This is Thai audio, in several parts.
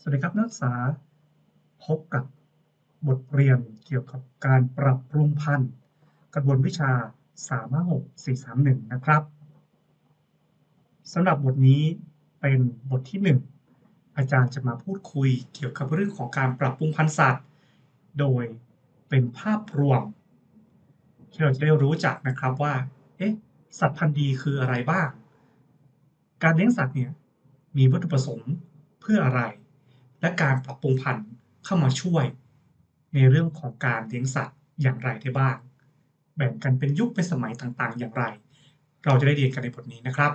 สวัสดีครับนักศึกษาพบกับบทเรียนเกี่ยวกับการปรับปรุงพันธุ์กระบวนวิชา 356 431 นะครับสำหรับบทนี้เป็นบทที่ 1 อาจารย์จะมาพูดคุยเกี่ยวกับเรื่องของการปรับปรุงพันธุ์สัตว์ โดยเป็นภาพรวม ที่เราจะได้รู้จักนะครับว่าเอ๊ะสัตว์พันธุ์ดีคืออะไรบ้าง การเลี้ยงสัตว์เนี่ยมีวัตถุประสงค์เพื่ออะไร และการปรับปรุงพันธุ์เข้ามาช่วย ในเรื่องของการเลี้ยงสัตว์อย่างไรได้บ้าง แบ่งกันเป็นยุคเป็นสมัยต่างๆ อย่างไร เราจะได้เรียนกันในบทนี้นะครับ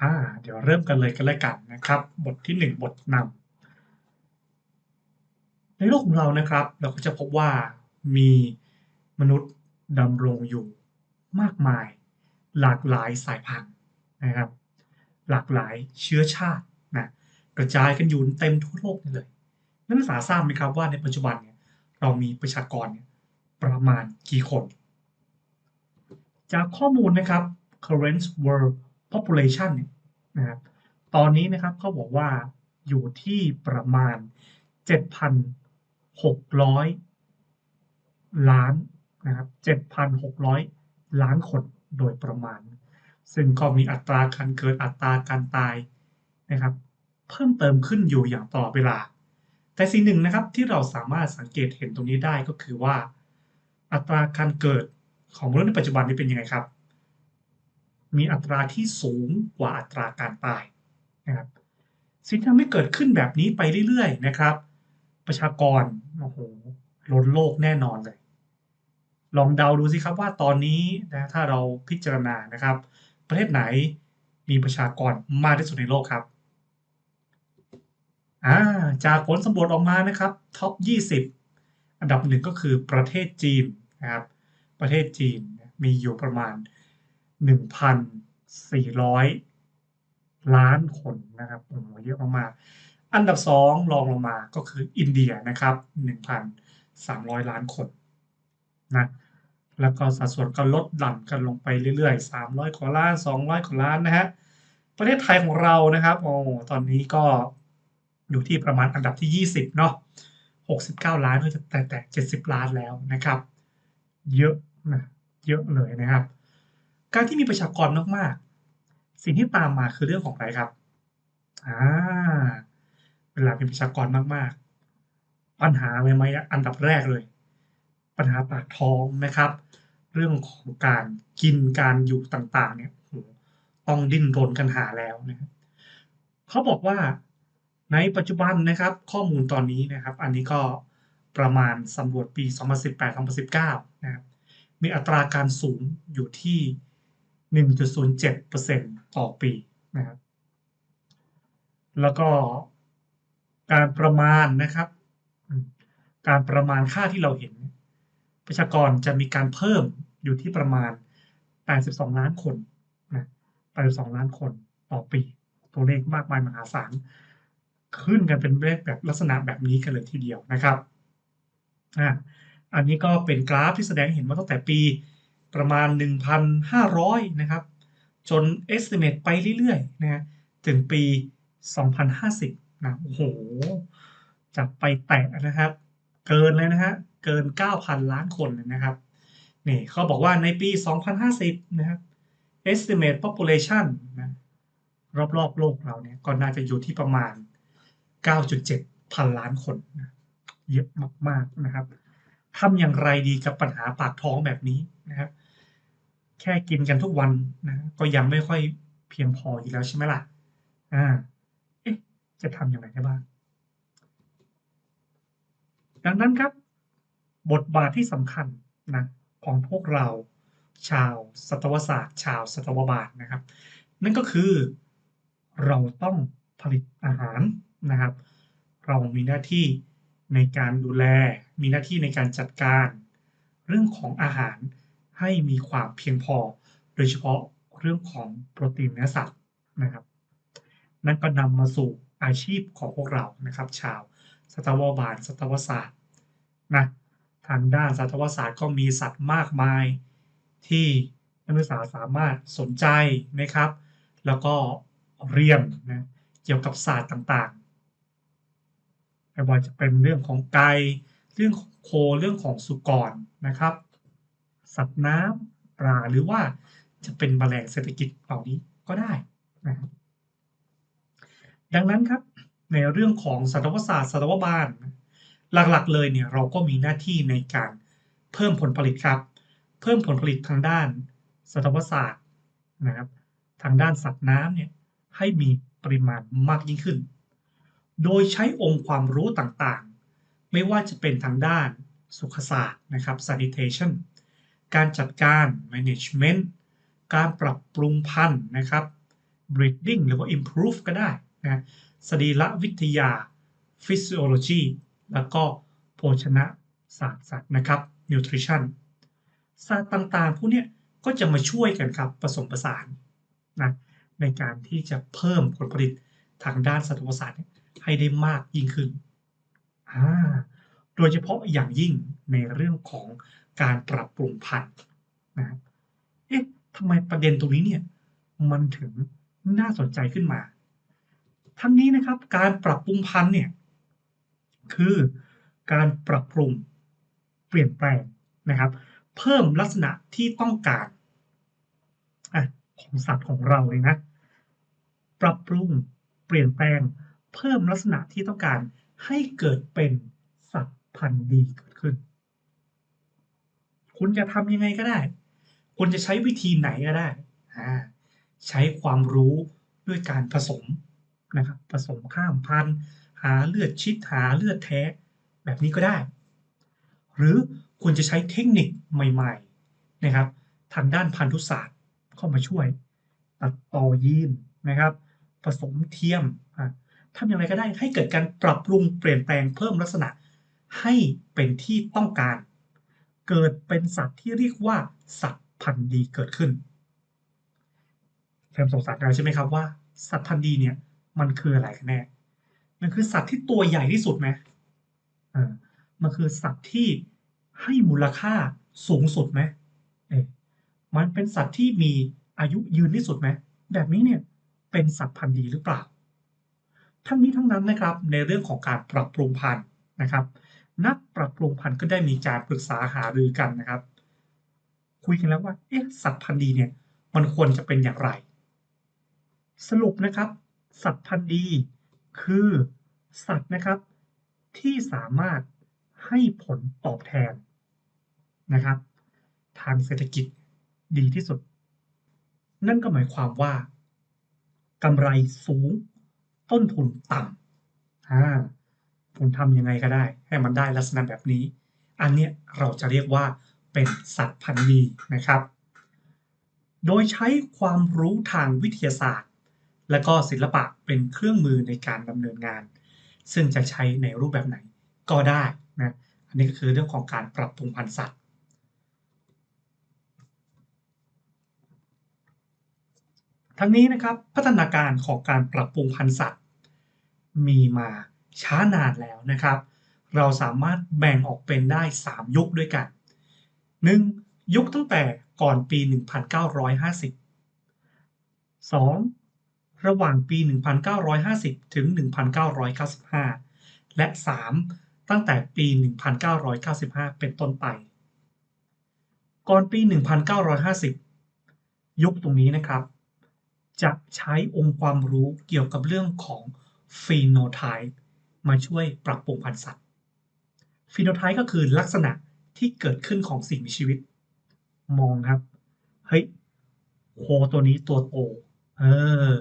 อ่าเดี๋ยวเริ่มกันเลยกันเลยกันนะครับ บทที่ 1 บทนำในโลกของเรานะครับ เราก็จะพบว่ามีมนุษย์ดำรงอยู่มากมาย หลากหลายสายพันธุ์นะครับ หลากหลายเชื้อชาตินะกระจายกันอยู่เต็มทั่วโลกนี่เลย นักศึกษาทราบไหมครับว่าในปัจจุบันเนี่ยเรามีประชากรเนี่ยประมาณกี่คน จากข้อมูลนะครับ current world population เนี่ยนะครับตอนนี้นะครับเขาบอกว่าอยู่ที่ประมาณ 7,600 ล้านนะครับ7,600 ล้านคนโดยประมาณ ซึ่งก็มีอัตราการเกิดอัตราการตายนะครับ เพิ่มเติมขึ้นอยู่อย่างตลอดเวลา แต่สิ่งหนึ่งนะครับที่เราสามารถสังเกตเห็นตรงนี้ได้ก็คือว่า อัตราการเกิดของมนุษย์ในปัจจุบันนี้เป็นยังไงครับ มีอัตราที่สูงกว่าอัตราการตายนะครับสิ่งที่ทำให้เกิดขึ้นแบบนี้ไปเรื่อยๆนะครับ ประชากรโอ้โหล้นโลกแน่นอนเลย ลองเดาดูสิครับว่าตอนนี้นะถ้าเราพิจารณานะครับ ประเทศไหนมีประชากรมากที่สุดในโลกครับอ่าจากผลสำรวจออกมานะครับท็อป 20 อันดับหนึ่งก็คือประเทศจีนนะครับ ประเทศจีนมีอยู่ประมาณ 1,400 ล้านคนนะครับโอ้โหเยอะมากๆอันดับ 2 รองลงมาก็คืออินเดียนะครับ 1,300 ล้านคนนะ แล้วก็สัดส่วนก็ลดหลั่นกันลงไปเรื่อยๆ 300 กว่าล้าน 200 กว่าล้านนะฮะ ประเทศไทยของเรานะครับ โอ้ ตอนนี้ก็อยู่ที่ประมาณอันดับที่ 20 เนาะ 69 ล้านก็จะแตะ70 ล้านแล้วนะครับ เยอะนะ เยอะเลยนะครับ การที่มีประชากรมากๆ สิ่งที่ตามมาคือเรื่องของอะไรครับ อ่า เวลามีประชากรมากๆ ปัญหาเลยไหมอันดับแรกเลย ปัญหาปากท้องนะครับ เรื่องของการกินการอยู่ต่างๆ เนี่ยต้องดิ้นรนกันหาแล้วนะครับเขาบอกว่าในปัจจุบันนะครับข้อมูลตอนนี้นะครับ อันนี้ก็ประมาณสำรวจปี 2018-2019 นะครับมีอัตราการสูงอยู่ที่ 1.07%ต่อปีนะครับแล้วก็การประมาณนะครับ การประมาณค่าที่เราเห็น ประชากรจะมีการเพิ่ม อยู่ที่ประมาณ 82 ล้านคนนะ82 ล้านคนต่อปี ตัวเลขมากมายมหาศาล ขึ้นกันเป็นเลขแบบลักษณะแบบนี้กันเลยทีเดียวนะครับอ่าอันนี้ก็เป็นกราฟที่แสดงเห็นว่าตั้งแต่ปีประมาณ 1,500 นะครับ จน estimate ไปเรื่อยๆนะถึงปี 2050 นะ โอ้โหจะไปแตะนะครับ เกินเลยนะฮะ เกิน 9,000 ล้านคนเลยนะครับ นี่เขาบอกว่าในปี 2050 นะครับ estimate population นะรอบๆโลกเราเนี่ยก็น่าจะอยู่ที่ประมาณ 9.7 พันล้านคนนะเยอะมากๆนะครับทำอย่างไรดีกับปัญหาปากท้องแบบนี้นะครับแค่กินกันทุกวันนะก็ยังไม่ค่อยเพียงพออยู่แล้วใช่ไหมล่ะอ่าเอ๊ะจะทำอย่างไรได้บ้าง ดังนั้นครับ บทบาทที่สำคัญนะ ของพวกเราชาวสัตวศาสตร์ ชาวสัตวบาลนะครับ นั่นก็คือเราต้องผลิตอาหารนะครับ เรามีหน้าที่ในการดูแล มีหน้าที่ในการจัดการ เรื่องของอาหารให้มีความเพียงพอ โดยเฉพาะเรื่องของโปรตีนเนื้อสัตว์นะครับ นั่นก็นำมาสู่อาชีพของพวกเรานะครับ ชาวสัตวบาลสัตวศาสตร์นะ ทางด้านสัตวศาสตร์ก็มีสัตว์มากมาย ที่นักศึกษาสามารถสนใจนะครับ แล้วก็เรียนนะเกี่ยวกับศาสตร์ต่างๆไม่ว่าจะเป็นเรื่องของไก่เรื่องของโคเรื่องของสุกรนะครับ สัตว์น้ำปลาหรือว่าจะเป็นแมลงเศรษฐกิจเหล่านี้ก็ได้นะครับดังนั้นครับในเรื่องของสัตวศาสตร์สัตวบาล หลักๆ เลยเนี่ยเราก็มีหน้าที่ในการเพิ่มผลผลิตครับ เพิ่มผลผลิตทางด้านสัตวศาสตร์นะครับ ทางด้านสัตว์น้ำเนี่ยให้มีปริมาณมากยิ่งขึ้น โดยใช้องค์ความรู้ต่างๆ ไม่ว่าจะเป็นทางด้านสุขศาสตร์นะครับ sanitation การจัดการ management การปรับปรุงพันธุ์นะครับ breeding หรือว่า improve ก็ได้นะสรีรวิทยา physiology แล้วก็โภชนะศาสตร์สัตว์นะครับ nutrition ศาสตร์ต่างๆพวกนี้ก็จะมาช่วยกันครับผสมผสานนะในการที่จะเพิ่มผลผลิตทางด้านสัตวศาสตร์ให้ได้มากยิ่งขึ้นอ่าโดยเฉพาะอย่างยิ่งในเรื่องของการปรับปรุงพันธุ์นะเอ๊ะทำไมประเด็นตรงนี้เนี่ยมันถึงน่าสนใจขึ้นมา ทั้งนี้นะครับการปรับปรุงพันธุ์เนี่ย คือการปรับปรุงเปลี่ยนแปลงนะครับ เพิ่มลักษณะที่ต้องการอของสัตว์ของเราเลยนะ ปรับปรุงเปลี่ยนแปลง เพิ่มลักษณะที่ต้องการให้เกิดเป็นสัตว์พันธุ์ดีเกิดขึ้น คุณจะทำยังไงก็ได้ คุณจะใช้วิธีไหนก็ได้ ใช้ความรู้ด้วยการผสมนะครับ ผสมข้ามพันธุ์ หาเลือดชิดหาเลือดแท้ แบบนี้ก็ได้ หรือคุณจะใช้เทคนิคใหม่ๆนะครับ ทางด้านพันธุศาสตร์เข้ามาช่วย ตัดต่อยีนนะครับ ผสมเทียมทำอย่างไรก็ได้ให้เกิดการปรับปรุงเปลี่ยนแปลงเพิ่มลักษณะ ให้เป็นที่ต้องการ เกิดเป็นสัตว์ที่เรียกว่า สัตว์พันธุ์ดีเกิดขึ้นเริ่มสงสัยกันใช่ไหมครับว่า สัตว์พันธุ์ดีเนี่ยมันคืออะไรกันแน่ มันคือสัตว์ที่ตัวใหญ่ที่สุดไหมอ่ามันคือสัตว์ที่ให้มูลค่าสูงสุดไหมเอ๊มันเป็นสัตว์ที่มีอายุยืนที่สุดไหมแบบนี้เนี่ยเป็นสัตว์พันธุ์ดีหรือเปล่า ทั้งนี้ทั้งนั้นนะครับในเรื่องของการปรับปรุงพันธุ์นะครับ นักปรับปรุงพันธุ์ก็ได้มีการปรึกษาหารือกันนะครับ คุยกันแล้วว่าเอ๊ะสัตว์พันธุ์ดีเนี่ยมันควรจะเป็นอย่างไร สรุปนะครับ สัตว์พันธุ์ดี คือสัตว์นะครับที่สามารถให้ผลตอบแทนนะครับ ทางเศรษฐกิจดีที่สุด นั่นก็หมายความว่ากำไรสูงต้นทุนต่ำอ่าคุณทำยังไงก็ได้ ให้มันได้ลักษณะแบบนี้ อันเนี้ยเราจะเรียกว่าเป็นสัตว์พันธุ์ดีนะครับ โดยใช้ความรู้ทางวิทยาศาสตร์ และก็ศิลปะเป็นเครื่องมือในการดำเนินงาน ซึ่งจะใช้ในรูปแบบไหนก็ได้นะอันนี้ก็คือเรื่องของการปรับปรุงพันธุ์สัตว์ ทั้งนี้นะครับพัฒนาการของการปรับปรุงพันธุ์สัตว์ มีมาช้านานแล้วนะครับ เราสามารถแบ่งออกเป็นได้ 3 ยุคด้วยกัน 1. ยุคตั้งแต่ก่อนปี 1950 2. ระหว่างปี 1950 ถึง 1995 และ 3. ตั้งแต่ปี 1995 เป็นต้นไป ก่อนปี 1950 ยุคตรงนี้นะครับ จะใช้องค์ความรู้เกี่ยวกับเรื่องของฟีโนไทป์มาช่วยปรับปรุงพันธุ์สัตว์ฟีโนไทป์ก็คือลักษณะที่เกิดขึ้นของสิ่งมีชีวิต มองครับ เฮ้ยโคตัวนี้ตัวโตเออ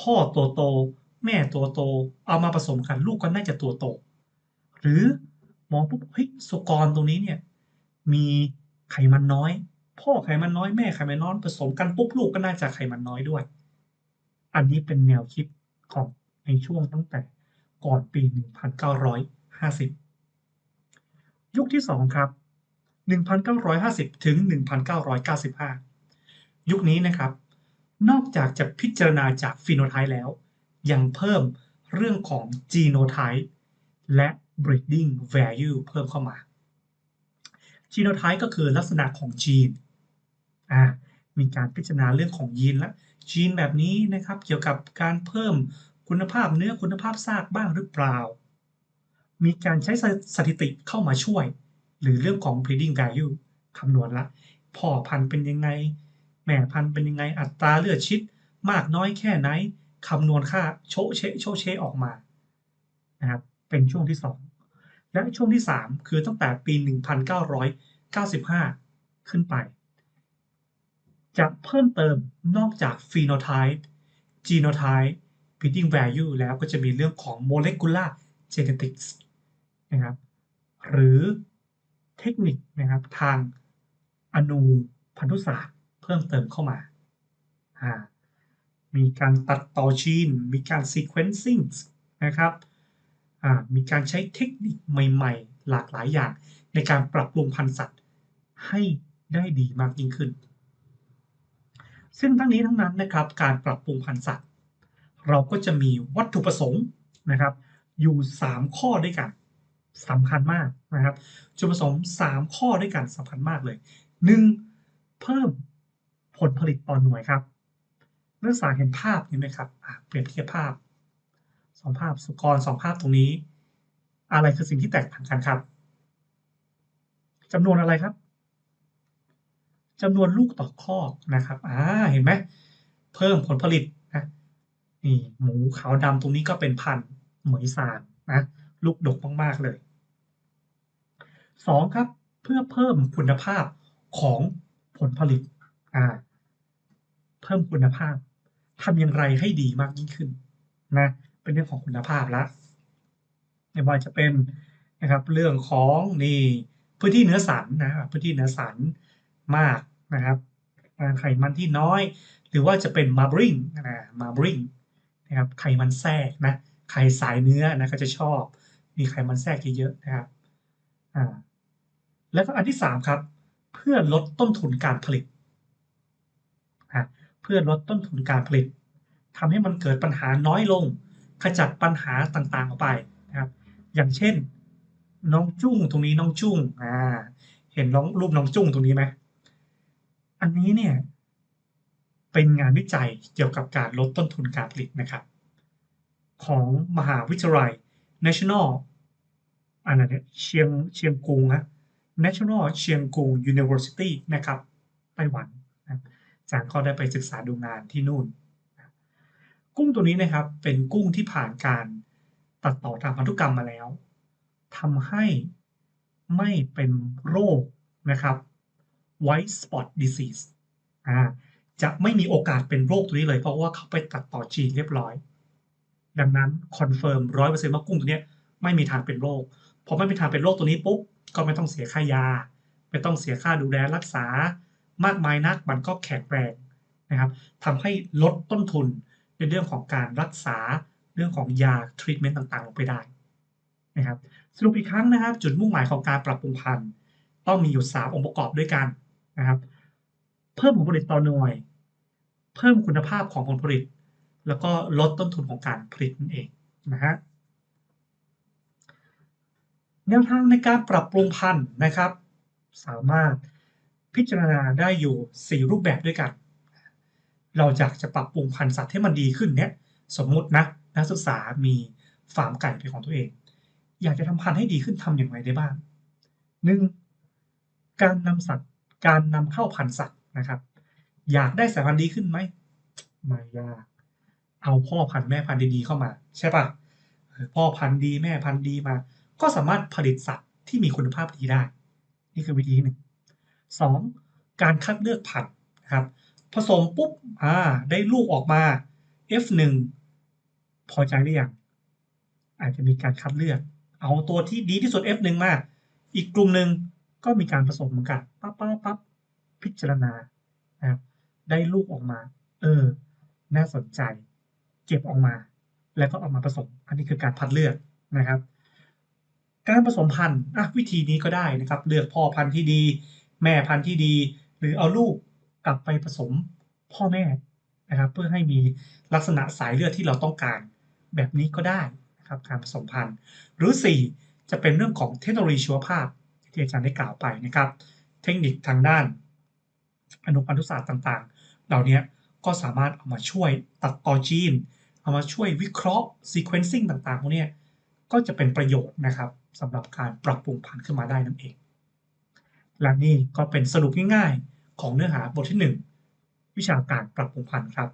พ่อตัวโต แม่ตัวโต เอามาผสมกันลูกก็น่าจะตัวโต หรือมองปุ๊บเฮ้ยสุกรตรงนี้เนี่ย มีไขมันน้อย พ่อไขมันน้อยแม่ไขมันน้อยผสมกันปุ๊บลูกก็น่าจะไขมันน้อยด้วย อันนี้เป็นแนวคิดของในช่วงตั้งแต่ก่อนปี 1950 ยุคที่ 2 ครับ 1950 ถึง 1995 ยุคนี้นะครับ นอกจากจะพิจารณาจากฟีโนไทป์แล้ว ยังเพิ่มเรื่องของจีโนไทป์และ breeding value เพิ่มเข้ามาจีโนไทป์ก็คือลักษณะของจีนอ่ามีการพิจารณาเรื่องของยีนและยีนแบบนี้นะครับเกี่ยวกับการเพิ่มคุณภาพเนื้อคุณภาพซากบ้างหรือเปล่า มีการใช้สถิติเข้ามาช่วย หรือเรื่องของ breeding value คำนวณละพ่อพันธุ์เป็นยังไง แม่พันธุ์เป็นยังไงอัตราเลือดชิด มากน้อยแค่ไหนคำนวณค่าโชเชโชเชออกมานะครับเป็นช่วงที่ 2 และช่วงที่ 3 คือตั้งแต่ปี 1995 ขึ้นไป จะเพิ่มเติมนอกจาก phenotype genotype breeding value แล้วก็จะมีเรื่องของ molecular genetics นะครับหรือเทคนิคนะครับทางอนูพันธุศาสตร์ พิ่มเติมเข้ามา มีการตัดต่อชีน มีการ sequencing นะครับ มีการใช้เทคนิคใหม่ๆ หลากหลายอย่าง ในการปรับปรุงพันธุ์สัตว์ให้ได้ดีมากยิ่งขึ้น ซึ่งทั้งนี้ทั้งนั้นนะครับ การปรับปรุงพันธุ์สัตว์ เราก็จะมีวัตถุประสงค์นะครับ อยู่ 3 ข้อด้วยกันสำคัญมากนะครับ จุดประสงค์ 3 ข้อด้วยกันสำคัญมากเลย 1. เพิ่ม ผลผลิตต่อหน่วยครับนักศึกษาเห็นภาพนี้ไหมครับเปลี่ยนเทียบภาพสองภาพสุกรสองภาพตรงนี้ อะไรคือสิ่งที่แตกต่างกันครับจำนวนอะไรครับจำนวนลูกต่อข้อนะครับอ่าเห็นไหมเพิ่มผลผลิตนะนี่หมูขาวดำตรงนี้ก็เป็นพันเหมยซานนะลูกดกมากๆเลยสองครับเพื่อเพิ่มคุณภาพของผลผลิตอ่า เพิ่มคุณภาพทำอย่างไรให้ดีมากยิ่งขึ้นนะเป็นเรื่องของคุณภาพละไม่ว่าจะเป็นนะครับเรื่องของนี่พื้นที่เนื้อสันนะพื้นที่เนื้อสันมากนะครับไขมันที่น้อย หรือว่าจะเป็นมาบริงนะมาบริงนะครับไขมันแทรกนะไขสายเนื้อนะก็จะชอบ มีไขมันแทรกเยอะๆนะครับอ่าแล้วก็อันที่ 3 ครับ เพื่อลดต้นทุนการผลิต พื่อลดต้นทุนการผลิตทำให้มันเกิดปัญหาน้อยลง ขจัดปัญหาต่างๆออกไปนะครับ อย่างเช่น น้องจุ้งตรงนี้น้องจุ้งอ่าเห็นน้องรูปน้องจุ้งตรงนี้ไหมอันนี้เนี่ยเป็นงานวิจัยเกี่ยวกับการลดต้นทุนการผลิตนะครับ ของมหาวิทยาลัย National อะไรเนี่ยเชียงเชียงกุงนะ National เชียงกุง University นะครับไต้หวัน จางก็ได้ไปศึกษาดูงานที่นู่น กุ้งตัวนี้นะครับเป็นกุ้งที่ผ่านการตัดต่อทางพันธุกรรมมาแล้วทำให้ไม่เป็นโรคนะครับ white spot disease อ่าจะไม่มีโอกาสเป็นโรคตัวนี้เลยเพราะว่าเขาไปตัดต่อจีนเรียบร้อย ดังนั้นคอนเฟิร์มร้อยเปอร์เซ็นต์ว่ากุ้งตัวนี้ไม่มีทางเป็นโรคพอไม่มีทางเป็นโรคตัวนี้ปุ๊บก็ไม่ต้องเสียค่ายา ไม่ต้องเสียค่าดูแลรักษา มากมายนักมันก็แข็งแรงนะครับทำให้ลดต้นทุนในเรื่องของการรักษาเรื่องของยาทรีทเมนต์ต่างๆลงไปได้นะครับสรุปอีกครั้งนะครับ จุดมุ่งหมายของการปรับปรุงพันธุ์ต้องมีอยู่ 3 องค์ประกอบด้วยกันนะครับ เพิ่มผลผลิตต่อหน่วย เพิ่มคุณภาพของผลผลิต แล้วก็ลดต้นทุนของการผลิตนั่นเองนะฮะแนวทางในการปรับปรุงพันธุ์นะครับ สามารถ พิจารณาได้อยู่ 4 รูปแบบด้วยกัน เราอยากจะปรับปรุงพันธุ์สัตว์ให้มันดีขึ้นเนี่ยสมมุตินะนักศึกษามีฟาร์มไก่เป็นของตัวเอง อยากจะทำพันธุ์ให้ดีขึ้นทำอย่างไรได้บ้างหนึ่งการนำสัตว์การนำเข้าพันธุ์สัตว์นะครับ อยากได้สายพันธุ์ดีขึ้นไหมไม่ยาก เอาพ่อพันธุ์แม่พันธุ์ดีๆเข้ามา ใช่ปะพ่อพันธุ์ดีแม่พันธุ์ดีมา ก็สามารถผลิตสัตว์ที่มีคุณภาพดีได้ นี่คือวิธีหนึ่ง สองการคัดเลือกพันธุ์นะครับ ผสมปุ๊บอ่าได้ลูกออกมา F1 พอใจหรือยังอาจจะมีการคัดเลือก เอาตัวที่ดีที่สุด F1 มา อีกกลุ่มหนึ่งก็มีการผสมเหมือนกันปั๊บปั๊บปั๊บพิจารณานะครับได้ลูกออกมา เออ น่าสนใจ เก็บออกมา แล้วก็เอามาผสม อันนี้คือการพัดเลือกนะครับ การผสมพันธุ์อะวิธีนี้ก็ได้นะครับ เลือกพ่อพันธุ์ที่ดี แม่พันธุ์ที่ดี หรือเอาลูกกลับไปผสมพ่อแม่นะครับเพื่อให้มีลักษณะสายเลือดที่เราต้องการแบบนี้ก็ได้นะครับการผสมพันธุ์ หรือ 4 จะเป็นเรื่องของเทคโนโลยีชีวภาพที่อาจารย์ได้กล่าวไปนะครับ เทคนิคทางด้านอนุพันธุศาสตร์ต่างๆ เหล่านี้ก็สามารถเอามาช่วยตัดต่อจีน เอามาช่วยวิเคราะห์ซีเควนซิ่งต่างๆพวกนี้ก็จะเป็นประโยชน์นะครับสำหรับการปรับปรุงพันธุ์ขึ้นมาได้นั่นเอง และนี่ก็เป็นสรุปง่ายๆ ของเนื้อหาบทที่ 1 วิชาการปรับปรุงพันธุ์ครับ